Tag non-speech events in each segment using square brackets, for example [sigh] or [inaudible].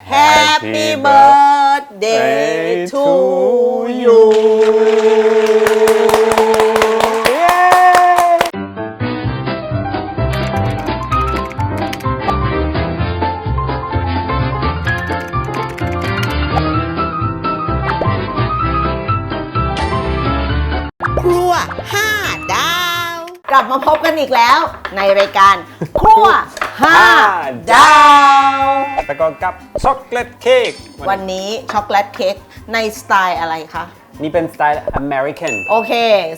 Happy birthday to อีกแล้ว ในรายการครัว5ดาวแล้วก็กับช็อกโกแลตเค้กวันนี้ช็อกโกแลตเค้กในสไตล์อะไรคะ นี่เป็นสไตล์ American โอเค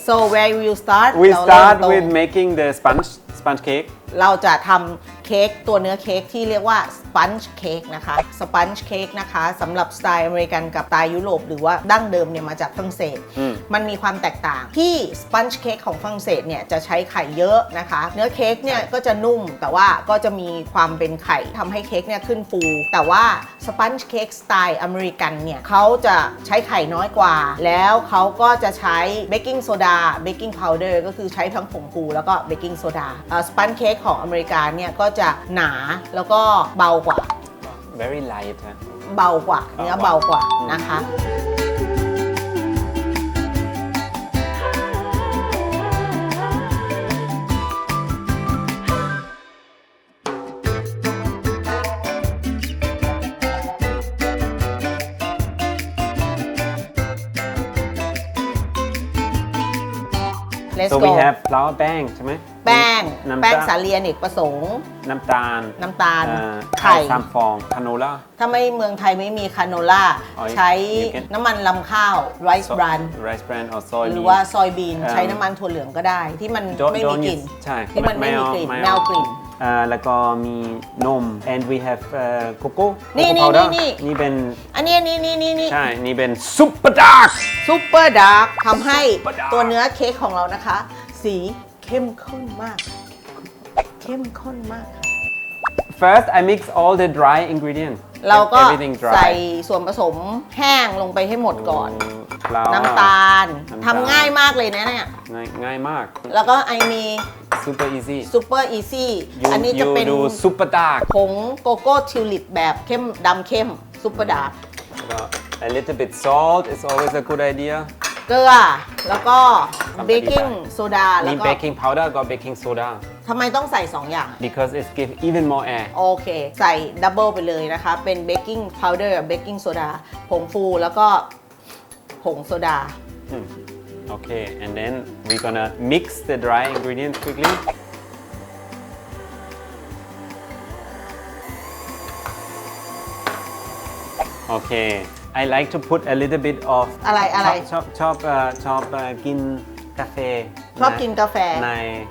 so where will you start we เราเริ่ม start ตรง with making the sponge sponge cake เราจะทำเค้กตัวเนื้อเค้กที่เรียกว่าสปันจ์เค้กนะคะสปันจ์เค้กนะคะสำหรับสไตล์อเมริกันกับสไตล์ยุโรปหรือว่าดั้งเดิมเนี่ยมาจากฝรั่งเศส อืม มันมีความแตกต่างที่สปันจ์เค้กของฝรั่งเศสเนี่ยจะใช้ไข่เยอะนะคะ เนื้อเค้กเนี่ยก็จะนุ่มแต่ว่าก็จะมีความเป็นไข่ทำให้เค้กเนี่ยขึ้นฟู แต่ว่าสปันจ์เค้กสไตล์อเมริกันเนี่ยเขาจะใช้ไข่น้อยกว่า แล้วเขาก็จะใช้เบกกิ้งโซดาเบกกิ้งพาวเดอร์ก็คือใช้ทั้งผงฟูแล้วก็เบกกิ้งโซดาสปันจ์เค้กของอเมริกาเนี่ยก็จะหนาแล้วก็เบากว่า very light ฮะเบากว่าเนื้อเบากว่านะคะ Let's so go we have flour แป้งใช่ไหม แป้ง น้ำแป้งตาลสาลีอเนกประสงค์ น้ำตาลน้ำตาล เอ่อไข่ สามฟองคาโนล่า ถ้าไม่เมืองไทยไม่มีคาโนล่า อ๋อใช้ you can- น้ำมันลำข้าวไรซ์บรัน rice bran or soy หรือ bean ว่าซอยบีนเอิ่มใช้น้ำมันถั่วเหลืองก็ได้ ที่มัน Don't- ไม่มี don't กลิ่น use ใช่ที่มันไม่มีกลิ่นไม่แมเอาวกลิ่นเอ่อแล้วก็มีนม and we have โกโก้นี่นี่ powder นี่ นี่เป็น อันนี้นี่นี่นี่นี่ใช่ นี่เป็นซุปเปอร์ดาร์กซูเปอร์ดาร์กทำให้ Super dark ตัวเนื้อเค้กของเรานะคะ สีเข้มข้นมาก เข้มข้นมากค่ะ first I mix all the dry ingredients เราก็ everything dry ใส่ส่วนผสมแห้งลงไปให้หมดก่อน flour น้ำตาลน้ำตาล ทำง่ายมากเลยนะเนี่ย ง่ายง่ายมาก แล้วก็ไอมี super easy ซูเปอร์อีซี่ you อันนี้จะ you เป็น do super dark ผงโกโก้ทิวลิปแบบเข้มดำเข้มซูเปอร์ดาร์กแล้วก็ a little bit salt is always a good idea เกลือ แล้วก็เบกกิ้งโซดาแล้วนี่ก็ baking powder ก็ baking soda ทำไมต้องใส่ 2 อย่าง because it give even more air โอเค ใส่ดับเบิลไปเลยนะคะ เป็นเบกกิ้งพาวเดอร์เบกกิ้งโซดาผงฟูแล้วก็ผงโซดา okay and then we're gonna mix the dry ingredients quickly okay I like to put a little bit of อะไรอะไร ชอบชอบชอบเอ่อชอบเอ่อกินกาแฟชอบกินกาแฟ ใน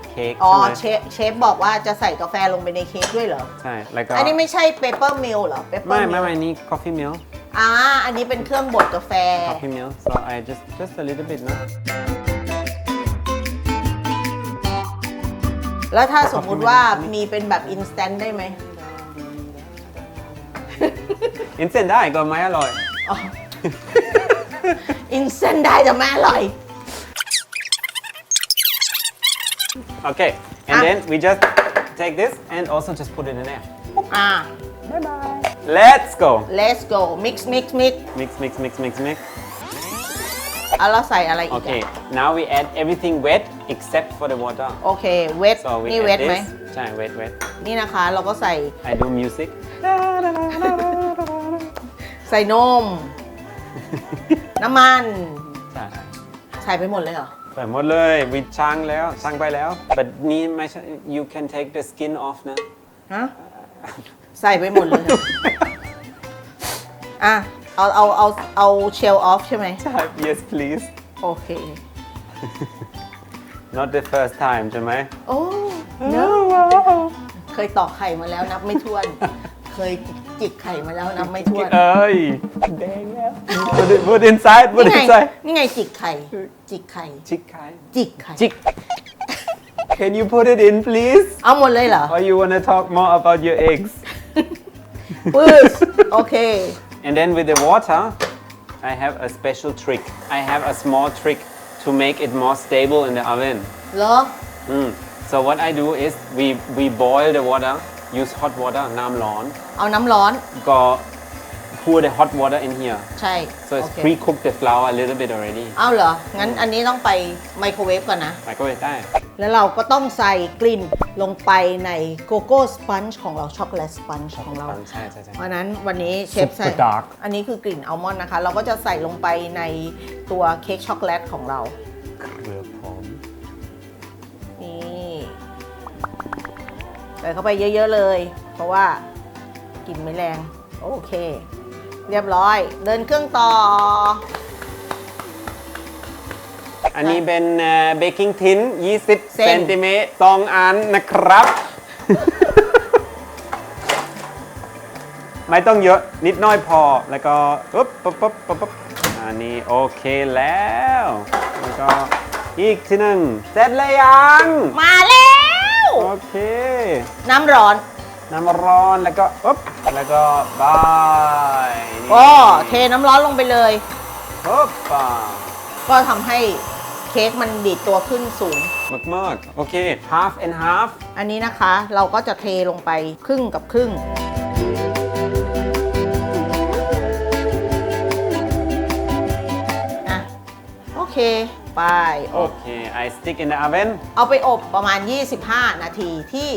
เค้กอ๋อ ใช่ไหมเชฟเชฟบอกว่าจะใส่กาแฟลงไปในเค้กด้วยเหรอ ใช่แล้วก็อันนี้ไม่ใช่เปเปอร์มิลเหรอ เปเปอไม่ร์มิไม่ลไม่นี่ coffee milk อ่าอันนี้เป็นเครื่องบดกาแฟ coffee milk so I just just a little bit นะ แล้วถ้าสมมุติว่ามีเป็นแบบอินสแตนได้ไหมอินเซนได้ก็ไม่อร่อยอินสแตนได้แต่ไม่อร่อย Okay, and Ah. then we just take this and also just put it in there. อ่า Let's go. let's go mix mix mix Mix, mix, mix, mix, mix. อะเราใส่อะไรอีก Okay, อะ now we add everything wet except for the water. โอเค เวท So we นี่ add เวทไหม this. ใช่ wet, wet. นี่นะคะ เราก็ใส่ I do music. ใส่นม น้ำมัน ใช่ใส่ไปหมดเลยเหรอ ใส่หมดเลยวิช่างแล้วช่างไปแล้ว but นี่ไม่ใช่ you can take the skin off นะ ฮะ ใส่ไปหมดเลย อะ เอา เอา เอา เอาเชลออฟใช่ไหม ใช่ yes please โอเค not the first time ใช่ไหมโอ้เนอะเคยตอกไข่มาแล้วนับไม่ถ้วน เคยจิกไข่มาแล้วนับไม่ถ้วน เอ้ยแดงแล้ว put it put inside put นี่ไง inside นี่ไงจิกไข่ จิกไข่ ชิคไข่จิกไข่ จิก Can you put it in please เอาหมดเลยเหรอ or you wanna talk more about your eggs ปื้ด[laughs] โอเค and then with the water I have a special trick I have a small trick to make it more stable in the oven เหรอ Mm. so what I do is we we boil the water use hot water น้ำร้อน เอาน้ำร้อน ก็ Pour the hot water in here ใช่ so it's โอเค pre-cooked the flour a little bit already เอาเหรอ งั้นอันนี้ต้องไปไมโครเวฟก่อนนะ microwave ได้ แล้วเราก็ต้องใส่กลิ่นลงไปในโกโก้สปันจ์ของเรา ช็อกโกแลตสปันจ์ของเรา ใช่ใช่ใช่ เพราะฉะนั้นวันนี้เชฟ Super ใส่ dark อันนี้คือกลิ่นอัลมอนด์นะคะ เราก็จะใส่ลงไปในตัวเค้กช็อกโกแลตของเราครับผมนี่ใส่เข้าไปเยอะ ๆ เลย เพราะว่ากลิ่นไม่แรง โอเค เรียบร้อย เดินเครื่องต่อ อันนี้เป็นเบกกิ้งทิน20 เซเซน นติเมตรสองอันนะครับ ไม่ต้องเยอะนิดน้อยพอ แล้วก็ปุ๊บปุ๊บปุ๊บปุ๊บปุ๊บอันนี้โอเคแล้ว แล้วก็อีกทีหนึ่งเสร็จแล้วยัง มาแล้ว โอเค น้ำร้อน น้ำร้อนแล้วก็ปุ๊บแล้วก็บายนี่ก็เทน้ำร้อนลงไปเลย ปุ๊บป่าก็ทำให้เค้กมันดีดตัวขึ้นสูง มากมากๆโอเค half and half อันนี้นะคะเราก็จะเทลงไปครึ่งกับครึ่ง อะ โอเค ไปโออบเค I stick in the oven เอาไปอบประมาณ 25 นาทีที่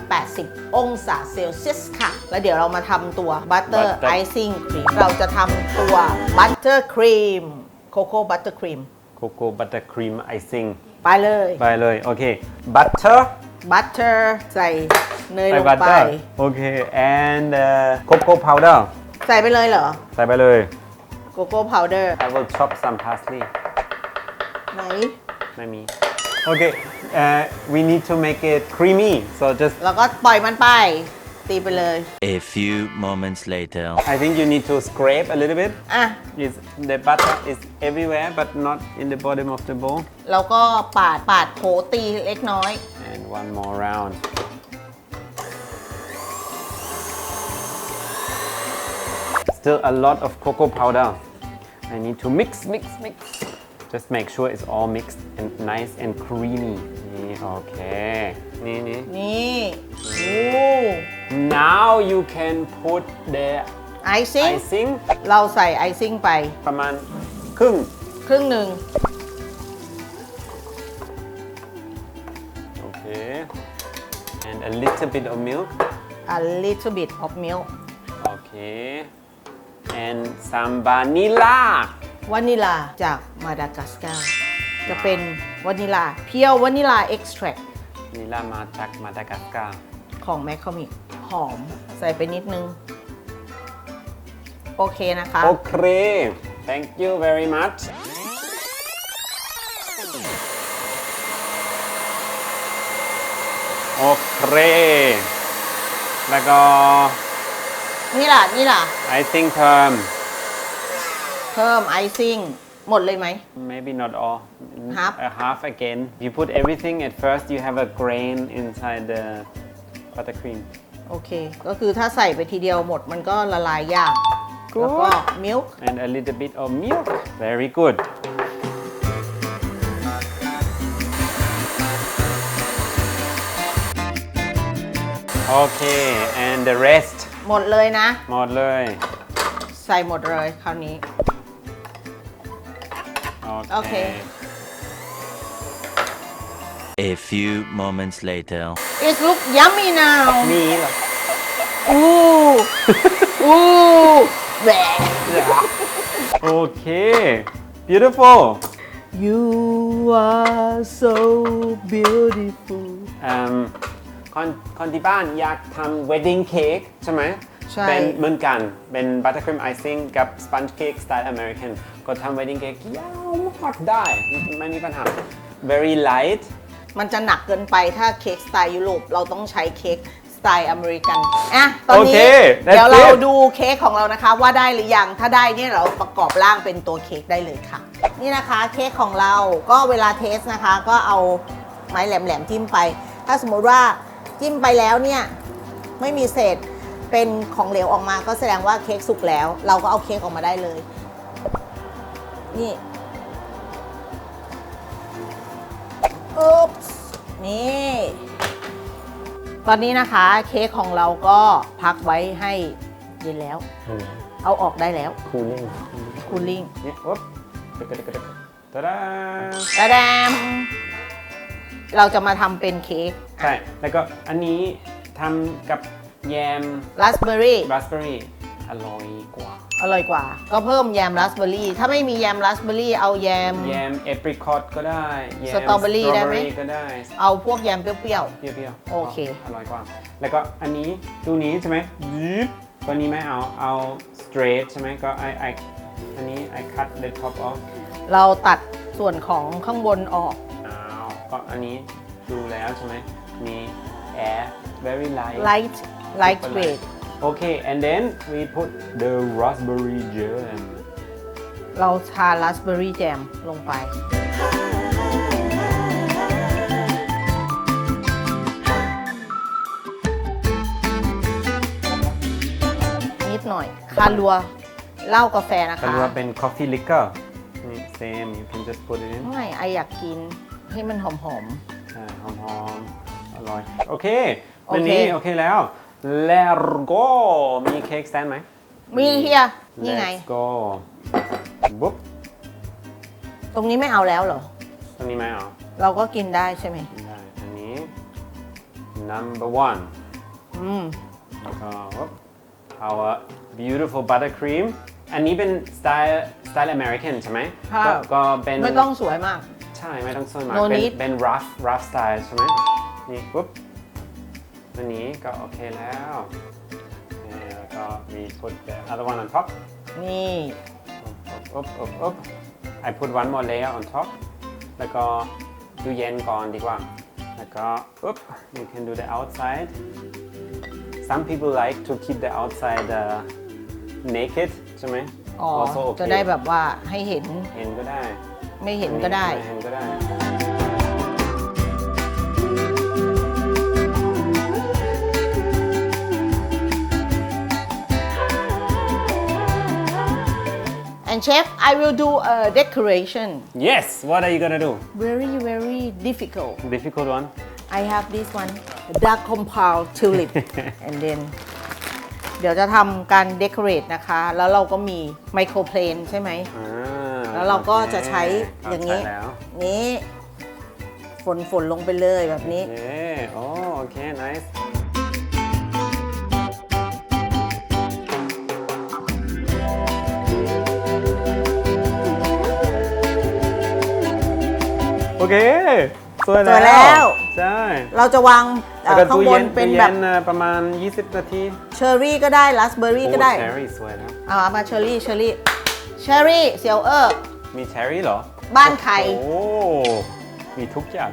180 องศาเซลเซียสค่ะ แล้วเดี๋ยวเรามาทำตัวบัตเตอร์ Butter ไอซิ่งครีม เราจะทำตัวบัตเตอร์ครีมโคโค่บัตเตอร์ครีม cocoa butter cream icing ไปเลย ไปเลย โอเค butter บัตเตอร์ใส่เนยใส่ลงไป butter โอเค and uh, cocoa powder ใส่ไปเลยเหรอ ใส่ไปเลย โกโก้พาวเดอร์ I will chop some parsley ไหน ไม่มี โอเค uh, we need to make it creamy so just แล้วก็ปล่อยมันไป ตีไปเลย A few moments later. I think you need to scrape a little bit อ่ะ is the butter is everywhere but not in the bottom of the bowl แล้วก็ปาดปาดโผตีเล็กน้อย and one more round still a lot of cocoa powder I need to mix mix mix just make sure it's all mixed and nice and creamy นี่โอเค นี่นี่ นี่โอ้ now you can put the ไอซิ่ง icing เราใส่ไอซิ่งไป ประมาณครึ่ง ครึ่งหนึ่ง โอเค and a little bit of milk a little bit of milk โอเค and some vanilla วานิลาจากมาดากัสการ์จะเป็นวานิลาเพียววานิลาเอ็กซ์แทรนิลามาจากมาดากัสการ์ของแมคคอมิกหอมใส่ไปนิดนึง โอเคนะคะ โอเค thank you very much โอเค แล้วก็ นี่ล่ะ นี่ล่ะ I think term เพิ่มไอซิ่งหมดเลยไหม maybe not all Half? a half again you put everything at first you have a grain inside the buttercream โอเค ก็คือถ้าใส่ไปทีเดียวหมดมันก็ละลายยาก แล้วก็ มิลค์ and a little bit of milk very good okay and the rest หมดเลยนะ หมดเลย ใส่หมดเลยคราวนี้ โอเค A few moments later. It look yummy now มีเหรออู้ อู้แหวะโอเค beautiful You are so beautiful อืมคนคนที่บ้านอยากทำ wedding cake ใช่ไหมใช่ เป็นเหมือนกัน เป็น buttercream icing กับ sponge cake style American ก็ทำ wedding cake ยาวมากได้ ไม่มีปัญหา very light มันจะหนักเกินไปถ้าเค้กสไตล์ยุโรปเราต้องใช้เค้กสไตล์อเมริกัน อะ ตอนโอนี้เค that's เดี๋ยวเรา it ดูเค้กของเรานะคะว่าได้หรือยัง ถ้าได้เนี่ยเราประกอบร่างเป็นตัวเค้กได้เลยค่ะ นี่นะคะเค้กของเราก็เวลาเทสนะคะ ก็เอาไม้แหลมๆจิ้มไป ถ้าสมมุติว่าจิ้มไปแล้วเนี่ย ไม่มีเศษเป็นของเหลวออกมาก็แสดงว่าเค้กสุกแล้ว เราก็เอาเค้กออกมาได้เลย นี่อุ๊บส์นี่ ตอนนี้นะคะเค้กของเราก็พักไว้ให้เย็นแล้ว เอาออกได้แล้ว cooling คูลิ่งเนี่ยอุ๊บตึกตึกตึกตึกตะดาตะแดมเราจะมาทำเป็นเค้ก ใช่ แล้วก็อันนี้ทำกับแยมราสเบอร์รี่ราสเบอร์รี่อร่อยกว่า อร่อยกว่า ก็เพิ่มแยมราสเบอร์รี่ถ้าไม่มีแยมราสเบอร์รี่เอาแยม แยมเอปริคอตก็ได้แยมสตรอเบอรี่ได้ไหม สตรอเบอรี่ก็ได้เอาพวกแยมเปรี้ยว เปรี้ยวๆโอเค อร่อยกว่า แล้วก็อันนี้ดูนี้ใช่ไหมยึบตัวนี้ไม่เอาเอา straight ใช่ไหมก็ I I อันนี้ I cut the top off ๆเราตัดส่วนของข้างบนออก อ้าวก็อันนี้ดูแล้วใช่ไหมมี air very light light light weight Okay and then we put the raspberry jam เราทาราสเบอร์รี่แจมลงไป นิดหน่อย คารัวเหล้ากาแฟนะก็คะเรียกว่าเป็น coffee liquor นี่ same you can just put it in ไม่ไออยากกินให้มันหอม ใช่หอมๆอร่อย โอเคโอเควันนี้โอเคแล้วแล้ว ก็มีเค้กสแตนไหมๆมีเฮียนี่ไง Let's go บุ๊บตรงนี้ไม่เอาแล้วเหรอ ตรงนี้ไหมอ๋อเราก็กินได้ใช่ไหมได้อันนี้ number one อืมแล้วก็บุ๊บ our beautiful buttercream อันนี้เป็นสไตล์สไตล์อเมริกันใช่ไหมค่ะก็ก็เป็นไม่ต้องสวยมาก ใช่ไม่ต้องสวยมาก No เป็น need เป็น rough rough style ใช่ไหมนี่ปุ๊บ อันนี้ก็โอเคแล้วนี่แล้วก็ we put the other one on top นี่ up up up up I put one more layer on top แล้วก็ดูเย็นก่อนดีกว่า แล้วก็ up you can do the outside some people like to keep the outside uh, naked ใช่ไหมอ๋อ Also okay จะได้แบบว่าให้เห็น เห็นก็ได้ ไม่เห็นก็ได้ม่เห็นก็ได้ and chef I will do a decoration Yes what are you gonna do very very difficult difficult one I have this one dark compound tulip and then เดี๋ยวจะทำการ decorate นะคะ แล้วเราก็มี microplane ใช่ไหม อ่าแล้วเราก็โอคจะใช้อย่างนี้นี้แล้วนี้ ฝนฝนลงไปเลยแบบนี้ โอเคโอ้โอเค nice เคสวยสวยแล้ว ใช่เราจะวางเอ่อแล้วก็ข้างตู้บเย็นนเป็นตู้แบเย็บนเอ่อประมาณ 20 นาทีเชอร์รี่ก็ได้ราสเบอร์รี่ก็ได้เชอร์รี่สวยนะเอามาเชอร์รี่เชอร์รี่เชอร์รี่เซียวเออร์ มีเชอร์รี่เหรอบ้านใคร โอ้มีทุกอย่าง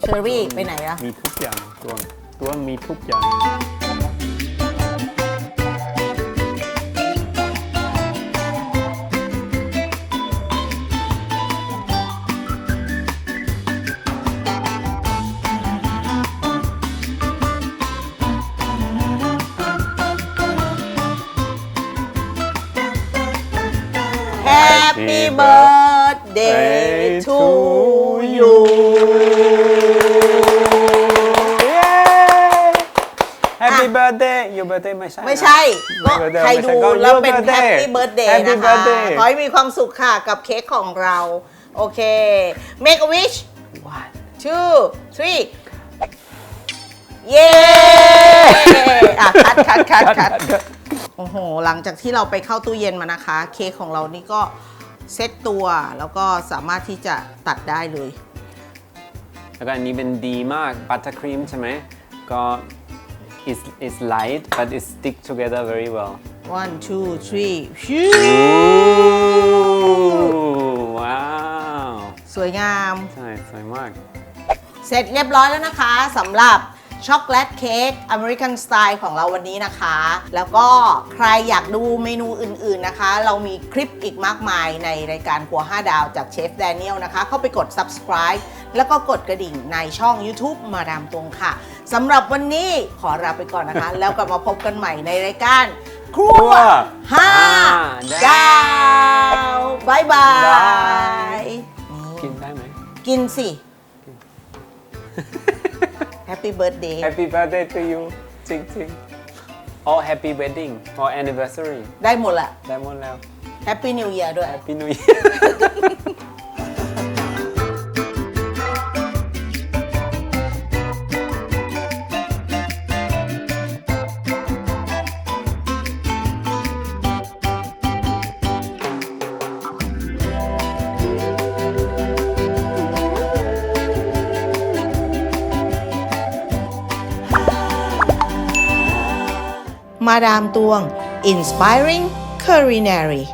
เชอร์รี่ไปไหนอะมีทุกอย่างตัวตัวมีทุกอย่าง birthday to you Happy birthday your birthday ไม่ใช่นะ ไม่ใช่ ก็ไม่ birthday ใครไม่ดูก็แล้วเป็น your birthday Happy birthday Happy นะคะ birthday ขอให้มีความสุขค่ะกับเค้กของเรา โอเค make a wish What? two three เย้อะคัดคัดคัดคัด โอ้โห หลังจากที่เราไปเข้าตู้เย็นมานะคะ เค้กของเรานี่ก็ เซ็ตตัวแล้วก็สามารถที่จะตัดได้เลย แล้วก็อันนี้เป็นดีมาก buttercream ใช่ไหมก็ is is light but it stick together very well one two three ชิวว้าวสวยงาม ใช่สวยมาก เสร็จเรียบร้อยแล้วนะคะสำหรับ ช็อกโกแลตเค้กอเมริกันสไตล์ของเราวันนี้นะคะ แล้วก็ใครอยากดูเมนูอื่นๆนะคะ เรามีคลิปอีกมากมายในรายการครัว 5 ดาวจากเชฟแดเนียลนะคะ เข้าไปกด subscribe แล้วก็กดกระดิ่งในช่อง YouTube มาดามตรงค่ะสำหรับวันนี้ขอลาไปก่อนนะคะ แล้วกลับมาพบกันใหม่ในรายการครัวห้าดาวบายบายกินได้ไหม กินสิ Happy birthday Happy birthday to you จริงๆ or happy wedding or anniversary ได้หมดแหละ ได้หมดแล้ว Happy New Year ด้วย Happy New Year [laughs] มาดามตวง Inspiring Culinary